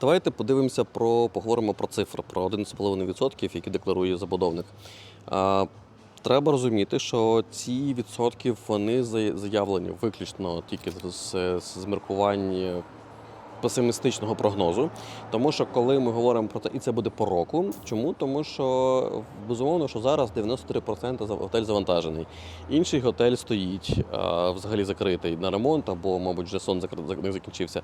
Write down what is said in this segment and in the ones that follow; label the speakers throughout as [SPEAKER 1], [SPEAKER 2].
[SPEAKER 1] Давайте подивимося про поговоримо про цифри, про 11,5%, які декларує забудовник. Треба розуміти, що ці відсотки вони заявлені виключно тільки з, з зміркувань песимістичного прогнозу. Тому що коли ми говоримо про це, і це буде по року. Чому? Тому що безумовно, що зараз 93% за- готель завантажений. Інший готель стоїть а, взагалі закритий на ремонт, або, мабуть, вже сон не закінчився.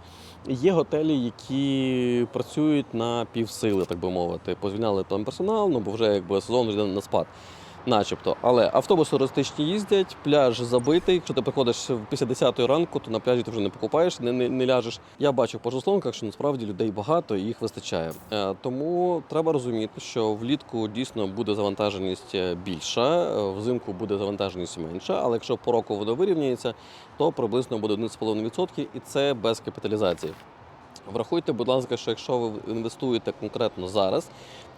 [SPEAKER 1] Є готелі, які працюють на півсили, так би мовити. Позвільняли там персонал, ну бо вже якби сезон йде на спад. Начебто, але автобуси туристичні їздять, пляж забитий. Якщо ти приходиш після 10 ранку, то на пляжі ти вже не покупаєш, не, не, не ляжеш. Я бачу по жеслонках, що насправді людей багато і їх вистачає. Е, тому треба розуміти, що влітку дійсно буде завантаженість е, більша, е, взимку буде завантаженість менша. Але якщо по року воно вирівняється, то приблизно буде 1,5% і це без капіталізації. Врахуйте, будь ласка, що якщо ви інвестуєте конкретно зараз,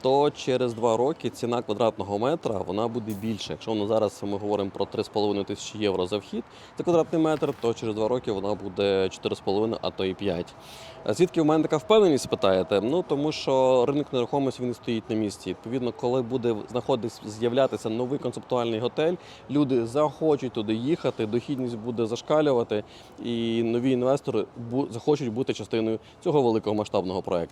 [SPEAKER 1] то через два роки ціна квадратного метра вона буде більша. Якщо вона зараз ми говоримо про 3,5 тисячі євро за вхід за квадратний метр, то через два роки вона буде 4,5, а то і 5. Звідки в мене така впевненість, питаєте? Ну тому що ринок нерухомості він стоїть на місці. Відповідно, коли буде знаходитись з'являтися новий концептуальний готель, люди захочуть туди їхати, дохідність буде зашкалювати, і нові інвестори захочуть бути частиною цього великого масштабного проекту.